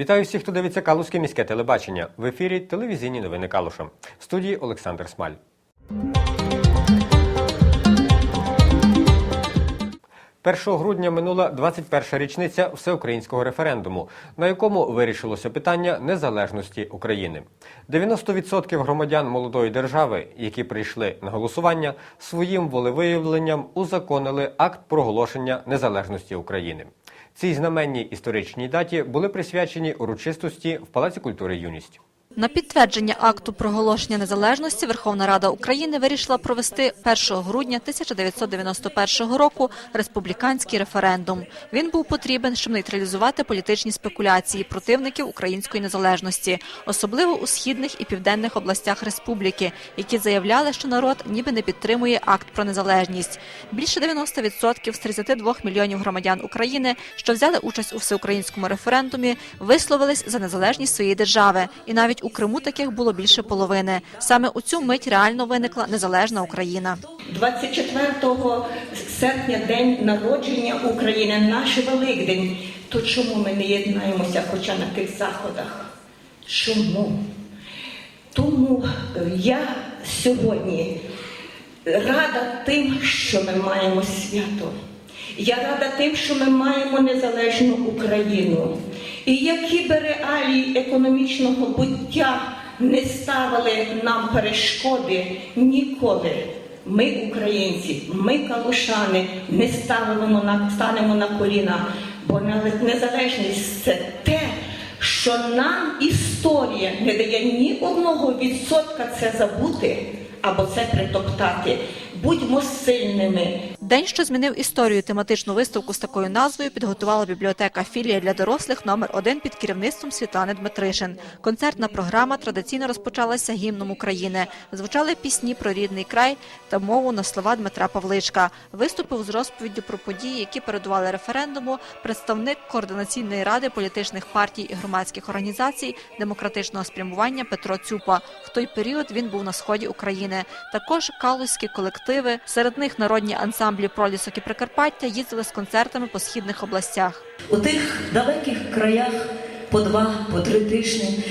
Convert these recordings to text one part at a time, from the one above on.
Вітаю всіх, хто дивиться Калузьке міське телебачення. В ефірі телевізійні новини Калуша. В студії Олександр Смаль. Першого грудня минула 21-ша річниця всеукраїнського референдуму, на якому вирішилося питання незалежності України. 90% громадян молодої держави, які прийшли на голосування, своїм волевиявленням узаконили акт проголошення незалежності України. Цій знаменній історичній даті були присвячені урочистості в Палаці культури юність. На підтвердження акту проголошення незалежності Верховна Рада України вирішила провести 1 грудня 1991 року республіканський референдум. Він був потрібен, щоб нейтралізувати політичні спекуляції противників української незалежності, особливо у східних і південних областях республіки, які заявляли, що народ ніби не підтримує акт про незалежність. Більше 90% з 32 мільйонів громадян України, що взяли участь у всеукраїнському референдумі, висловились за незалежність своєї держави, і навіть у Криму таких було більше половини. Саме у цю мить реально виникла незалежна Україна. 24 серпня день народження України, наш Великдень. То чому ми не єднаємося хоча на тих заходах? Чому? Тому я сьогодні рада тим, що ми маємо свято. Я рада тим, що ми маємо незалежну Україну. І які би реалії економічного буття не ставили нам перешкоди ніколи. Ми, українці, ми калушани, не ставимо на станемо на коліна, бо незалежність це те, що нам історія не дає ні одного відсотка це забути або це притоптати. Будьмо сильними. День, що змінив історію, тематичну виставку з такою назвою підготувала бібліотека філія для дорослих номер 1 під керівництвом Світлани Дмитришин. Концертна програма традиційно розпочалася гімном України. Звучали пісні про рідний край та мову на слова Дмитра Павличка. Виступив з розповіддю про події, які передували референдуму, представник координаційної ради політичних партій і громадських організацій демократичного спрямування Петро Цюпа. В той період він був на сході України. Також калузькі колективи, серед них народні ансамблі пролісок і Прикарпаття їздили з концертами по східних областях. У тих далеких краях по два, по три тижні.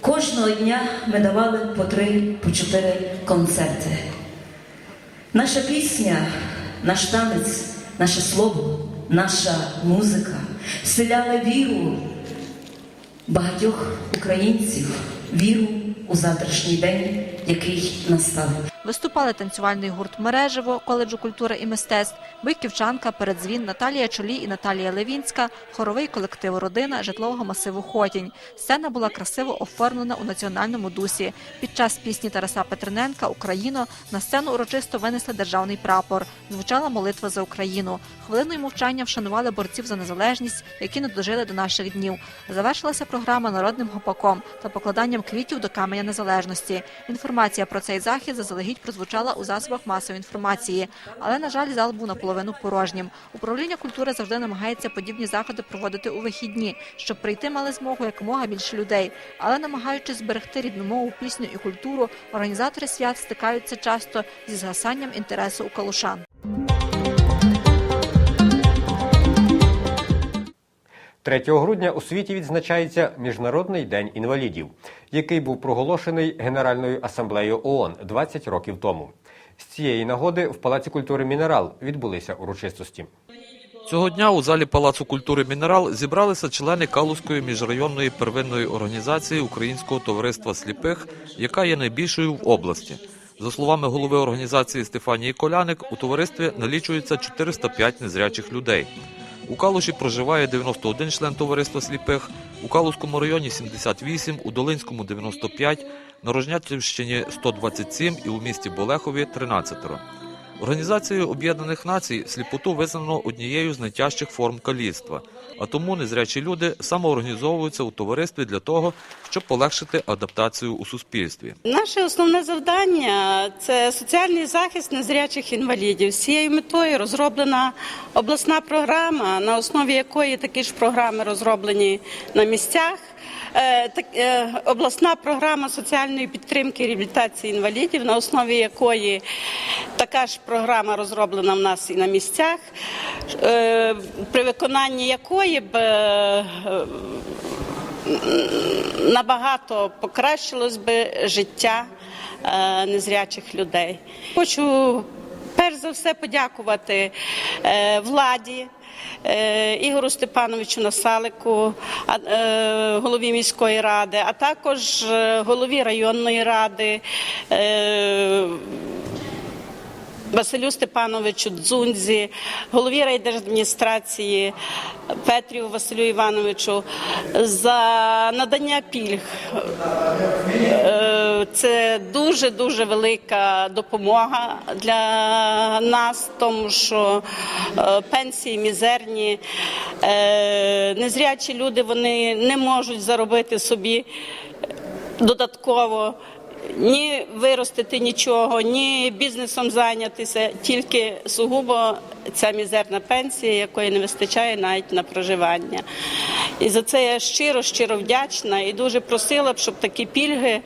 Кожного дня ми давали по три, по чотири концерти. Наша пісня, наш танець, наше слово, наша музика вселяли віру багатьох українців, віру у завтрашній день, який настав. Виступали танцювальний гурт Мережево коледжу культури і мистецтв, Бойківчанка, Передзвін, Наталія Чолі і Наталія Левінська, хоровий колектив Родина житлового масиву Хотінь. Сцена була красиво оформлена у національному дусі. Під час пісні Тараса Петрененка Україно на сцену урочисто винесли державний прапор. Звучала молитва за Україну. Хвилиною мовчання вшанували борців за незалежність, які не дожили до наших днів. Завершилася програма народним гопаком та покладанням квітів до каменя незалежності. Інформація про цей захід заздалегідь прозвучала у засобах масової інформації, але на жаль, зал був наполовину порожнім. Управління культури завжди намагається подібні заходи проводити у вихідні, щоб прийти мали змогу якомога більше людей. Але намагаючись зберегти рідну мову, пісню і культуру, організатори свят стикаються часто зі згасанням інтересу у калушан. 3 грудня у світі відзначається Міжнародний день інвалідів, який був проголошений Генеральною асамблеєю ООН 20 років тому. З цієї нагоди в Палаці культури Мінерал відбулися урочистості. Цього дня у залі Палацу культури Мінерал зібралися члени Калузької міжрайонної первинної організації Українського товариства сліпих, яка є найбільшою в області. За словами голови організації Стефанії Коляник, у товаристві налічується 405 незрячих людей. У Калуші проживає 91 член товариства сліпих, у Калузькому районі 78, у Долинському 95, на Рожнятівщині 127 і у місті Болехові 13. Організацією Об'єднаних Націй сліпоту визнано однією з найтяжчих форм каліцтва, а тому незрячі люди самоорганізовуються у товаристві для того, щоб полегшити адаптацію у суспільстві. Наше основне завдання це соціальний захист незрячих інвалідів. З цією метою розроблена обласна програма, на основі якої такі ж програми розроблені на місцях. Е, е, обласна програма соціальної підтримки і реабілітації інвалідів, на основі якої така ж програма розроблена в нас і на місцях, е, при виконанні якої б набагато покращилось би життя незрячих людей. Хочу перш за все подякувати владі. Е, Ігору Степановичу Насалику, е, голові міської ради, а також е, голові районної ради, Василю Степановичу Дзунзі, голові райдержадміністрації Петрію Василю Івановичу за надання пільг. Е, Це дуже дуже велика допомога для нас, тому що е, пенсії мізерні, Е, незрячі люди вони не можуть заробити собі додатково ні виростити нічого, ні бізнесом зайнятися, тільки сугубо ця мізерна пенсія, якої не вистачає навіть на проживання. І за це я щиро, щиро вдячна і дуже просила б, щоб такі пільги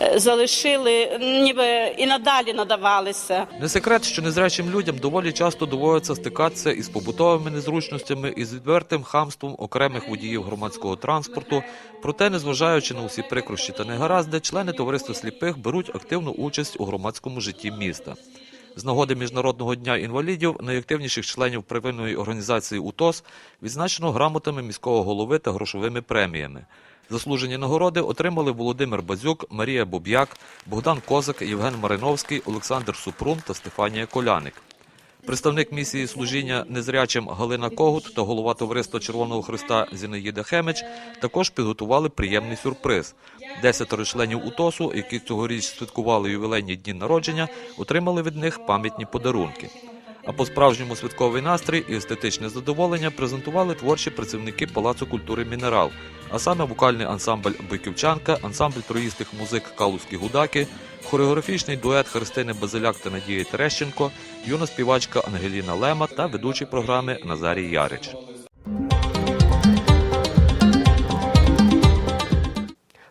е, залишили, ніби і надалі надавалися. Не секрет, що незрячим людям доволі часто доводиться стикатися із побутовими незручностями і з відвертим хамством окремих водіїв громадського транспорту. Проте, незважаючи на усі прикрощі та негаразди, члени товариства сліпих беруть активну участь у громадському житті міста. З нагоди Міжнародного дня інвалідів найактивніших членів первинної організації УТОС відзначено грамотами міського голови та грошовими преміями. Заслужені нагороди отримали Володимир Базюк, Марія Боб'як, Богдан Козак, Євген Мариновський, Олександр Супрун та Стефанія Коляник. Представник місії служіння незрячим Галина Когут та голова товариства Червоного Христа Зінаїда Хемич також підготували приємний сюрприз. Десятеро членів УТОСу, які цьогоріч святкували ювілейні дні народження, отримали від них пам'ятні подарунки. А по справжньому святковий настрій і естетичне задоволення презентували творчі працівники Палацу культури Мінерал, а саме вокальний ансамбль Биківчанка, ансамбль троїстих музик Калузькі гудаки, хореографічний дует Христини Базиляк та Надії Терещенко, юна співачка Ангеліна Лема та ведучий програми Назарій Ярич.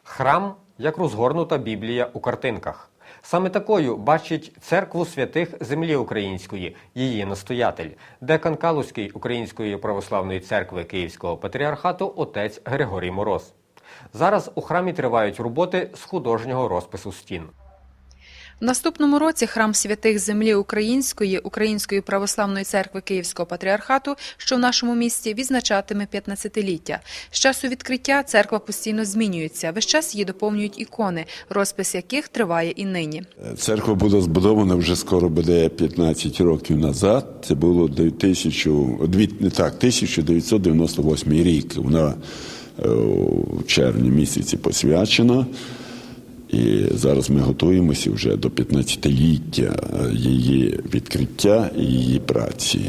Храм як розгорнута Біблія у картинках. Саме такою бачить церкву святих землі української, її настоятель, декан Калузької Української православної церкви Київського патріархату отець Григорій Мороз. Зараз у храмі тривають роботи з художнього розпису стін. В наступному році храм святих землі Української Української православної церкви Київського патріархату, що в нашому місті, відзначатиме 15-ліття. З часу відкриття церква постійно змінюється. Весь час її доповнюють ікони, розпис яких триває і нині. Церква була збудована вже скоро буде 15 років назад. Це було 2000, дві- не так, 1998 рік. Вона е, у червні місяці посвячена. І зараз ми готуємося вже до 15-ліття її відкриття і її праці,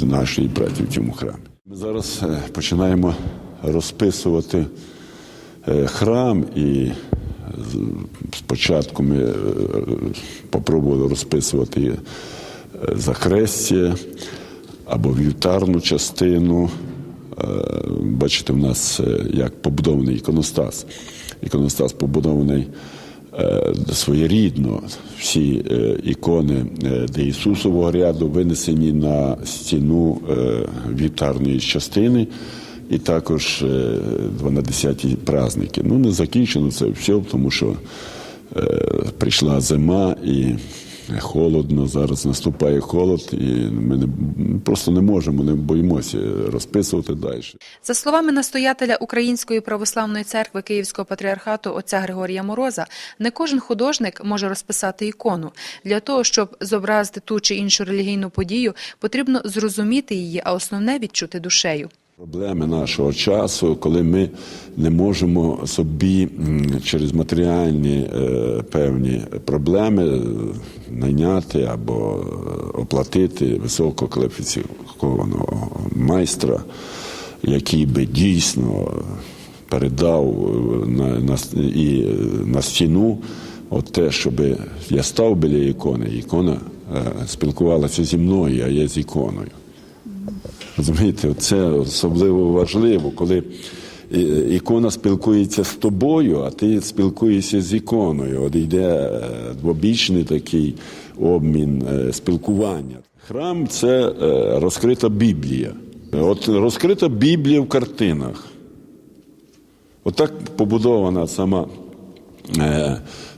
і нашої праці в цьому храмі. Ми зараз е, починаємо розписувати е, храм і спочатку ми е, попробували розписувати е, захрестя або вівтарну частину. Е, Бачите, в нас е, як побудований іконостас. Іконостас побудований е, своєрідно. Всі е, ікони е, де Ісусового ряду винесені на стіну вітарної частини. І також е, 12-ті праздники. Ну, не закінчено це все, тому що е, прийшла зима і холодно. Зараз наступає холод, і ми не, просто не можемо, не боїмося розписувати далі. За словами настоятеля Української православної церкви Київського патріархату отця Григорія Мороза, не кожен художник може розписати ікону. Для того, щоб зобразити ту чи іншу релігійну подію, потрібно зрозуміти її, а основне відчути душею. Проблеми нашого часу, коли ми не можемо собі через матеріальні е, певні проблеми найняти або е, оплатити висококваліфікованого майстра, який би дійсно передав е, на, на, і на стіну от те, щоб я став біля ікони, ікона спілкувалася зі мною, а я з іконою. Розумієте, це особливо важливо, коли ікона спілкується з тобою, а ти спілкуєшся з іконою. От йде е, двобічний такий обмін е, спілкування. Храм це е, розкрита Біблія. От розкрита Біблія в картинах. Отак побудована сама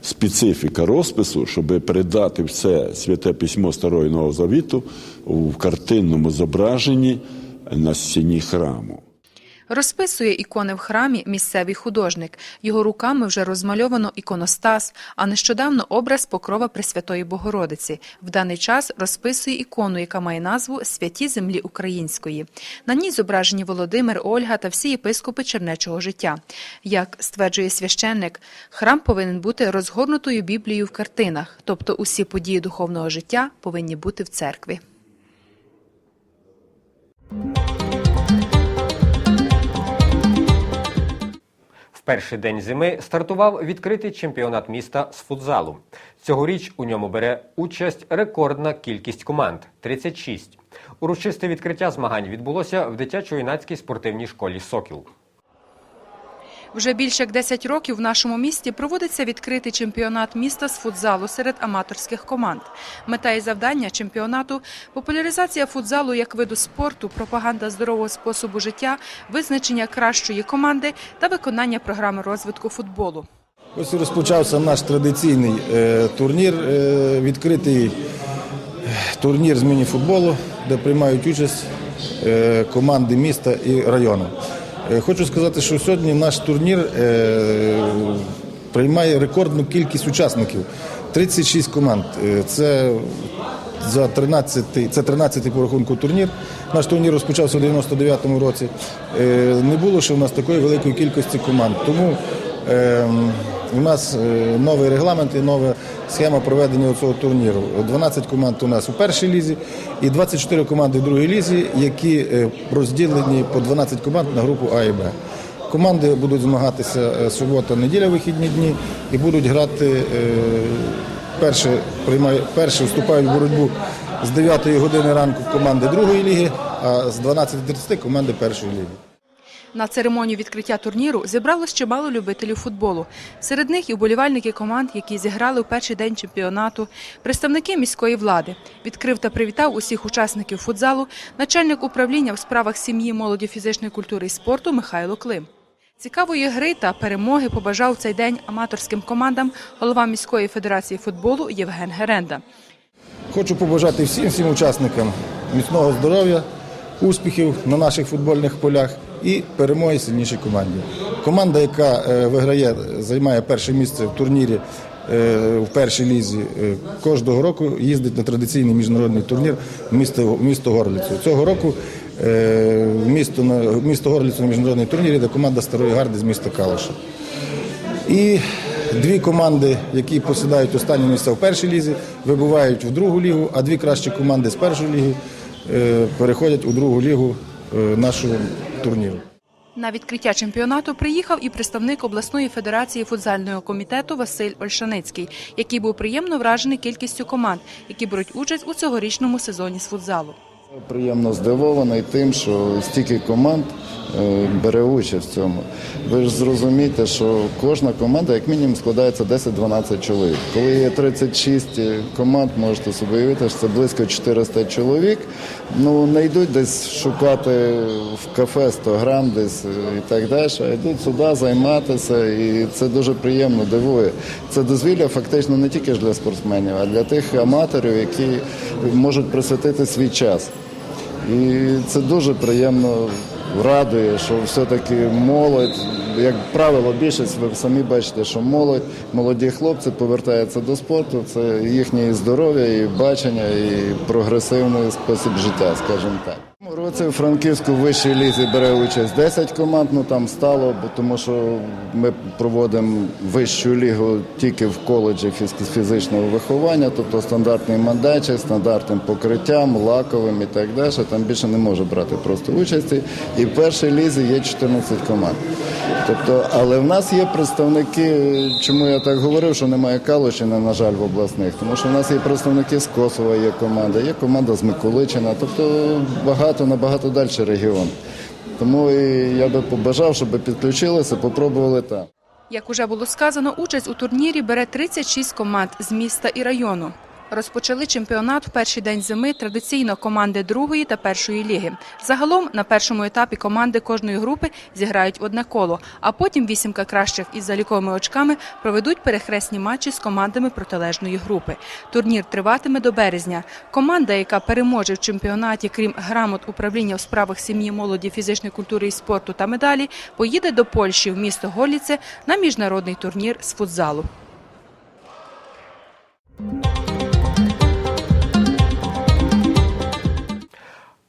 специфіка розпису, щоб передати все святе письмо Старої Нового Завіту в картинному зображенні на стіні храму. Розписує ікони в храмі місцевий художник. Його руками вже розмальовано іконостас, а нещодавно образ покрова Пресвятої Богородиці. В даний час розписує ікону, яка має назву Святі землі української. На ній зображені Володимир, Ольга та всі єпископи чернечого життя. Як стверджує священник, храм повинен бути розгорнутою Біблією в картинах, тобто усі події духовного життя повинні бути в церкві. Перший день зими стартував відкритий чемпіонат міста з футзалу. Цьогоріч у ньому бере участь рекордна кількість команд 36. Урочисте відкриття змагань відбулося в дитячо-юнацькій спортивній школі Сокіл. Вже більше як 10 років в нашому місті проводиться відкритий чемпіонат міста з футзалу серед аматорських команд. Мета і завдання чемпіонату – популяризація футзалу як виду спорту, пропаганда здорового способу життя, визначення кращої команди та виконання програми розвитку футболу. Ось розпочався наш традиційний е, турнір, е, відкритий е, турнір з міні-футболу, де приймають участь команди міста і району. Е, хочу сказати, що сьогодні наш турнір е, приймає рекордну кількість учасників 36 команд. Е, це за 13, це 13-й по рахунку турнір. Наш турнір розпочався у 99-му році. Не було ще в нас такої великої кількості команд. Тому е, у нас е, новий регламент і нова схема проведення цього турніру. 12 команд у нас у першій лізі і 24 команди в другій лізі, які е, розділені по 12 команд на групу А і Б. Команди будуть змагатися е, субота, неділя, вихідні дні і будуть грати. Перше приймає перше вступають в боротьбу з 9 години ранку команди другої ліги, а з 12.30 команди першої ліги. На церемонію відкриття турніру зібралось чимало любителів футболу. Серед них і вболівальники команд, які зіграли у перший день чемпіонату, представники міської влади. Відкрив та привітав усіх учасників футзалу начальник управління в справах сім'ї, молоді, фізичної культури і спорту Михайло Клим. Цікавої гри та перемоги побажав цей день аматорським командам голова міської федерації футболу Євген Геренда. Хочу побажати всім всім учасникам міцного здоров'я, успіхів на наших футбольних полях і перемоги сильнішій команді. Команда, яка е, виграє, займає перше місце в турнірі е, в першій лізі, е, кожного року їздить на традиційний міжнародний турнір в місто, місто Горлицю. Цього року в місто, місто Горлицю на міжнародний турнір йде команда Старої Гарди з міста Калуша. І дві команди, які посідають останні місця в першій лізі, вибувають в другу лігу, а дві кращі команди з першої ліги переходять у другу лігу нашого турніру. На відкриття чемпіонату приїхав і представник обласної федерації футзального комітету Василь Ольшаницький, який був приємно вражений кількістю команд, які беруть участь у цьогорічному сезоні з футзалу. Приємно здивований тим, що стільки команд бере участь в цьому. Ви ж зрозумієте, що кожна команда як мінімум складається 10-12 чоловік. Коли є 36 команд, можете собі уявити, що це близько 400 чоловік. Ну не йдуть десь шукати в кафе 100 грам десь е, і так далі, а йдуть сюди займатися, і це дуже приємно дивує. Це дозвілля фактично не тільки ж для спортсменів, а для тих аматорів, які можуть присвятити свій час. І це дуже приємно радує, що все-таки молодь, як правило, більшість ви самі бачите, що молодь, молоді хлопці повертаються до спорту. Це їхнє здоров'я, і бачення, і прогресивний спосіб життя, скажімо так. Цьому році у Франківську вищій лізі бере участь 10 команд, ну там стало, бо тому що ми проводимо вищу лігу тільки в коледжі фіз- фізичного виховання, тобто стандартний майданчик, стандартним покриттям, лаковим і так далі. Там більше не може брати просто участі. І в першій лізі є 14 команд. Тобто, але в нас є представники, чому я так говорив, що немає Калущини, на жаль, в обласних, тому що в нас є представники з Косова, є команда, є команда з Миколичина, тобто багато набагато далі регіон. Тому я би побажав, щоб підключилися, попробували там. Як уже було сказано, участь у турнірі бере 36 команд з міста і району. Розпочали чемпіонат в перший день зими традиційно команди другої та першої ліги. Загалом на першому етапі команди кожної групи зіграють одне коло, а потім вісімка кращих із заліковими очками проведуть перехресні матчі з командами протилежної групи. Турнір триватиме до березня. Команда, яка переможе в чемпіонаті, крім грамот управління у справах сім'ї, молоді, фізичної культури і спорту та медалі, поїде до Польщі в місто Голіце на міжнародний турнір з футзалу.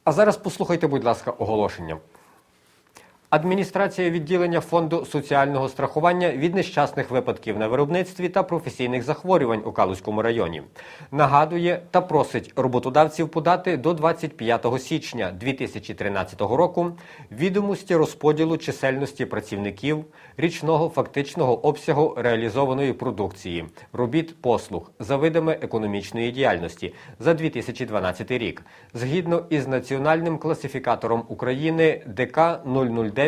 А зараз послухайте, будь ласка, оголошення. Адміністрація відділення фонду соціального страхування від нещасних випадків на виробництві та професійних захворювань у Калузькому районі. Нагадує та просить роботодавців подати до 25 січня 2013 року відомості розподілу чисельності працівників, річного фактичного обсягу реалізованої продукції, робіт послуг за видами економічної діяльності за 2012 рік, згідно із національним класифікатором України ДК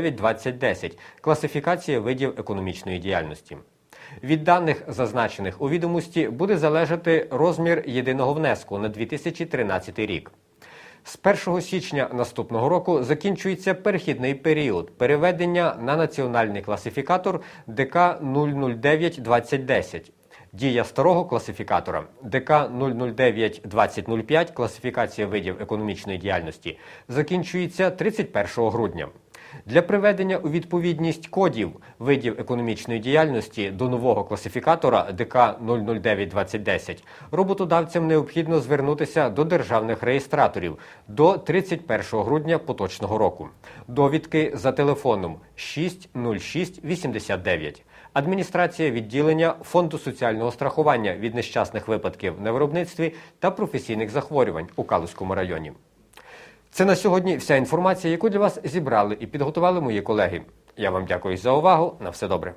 009-2010 класифікація видів економічної діяльності. Від даних, зазначених у відомості, буде залежати розмір єдиного внеску на 2013 рік. З 1 січня наступного року закінчується перехідний період переведення на національний класифікатор ДК 009-2010. Дія старого класифікатора ДК 009-2005 класифікація видів економічної діяльності закінчується 31 грудня. Для приведення у відповідність кодів видів економічної діяльності до нового класифікатора ДК 009-2010 роботодавцям необхідно звернутися до державних реєстраторів до 31 грудня поточного року. Довідки за телефоном 60689. Адміністрація відділення Фонду соціального страхування від нещасних випадків на виробництві та професійних захворювань у Калузькому районі. Це на сьогодні вся інформація, яку для вас зібрали і підготували мої колеги. Я вам дякую за увагу. На все добре.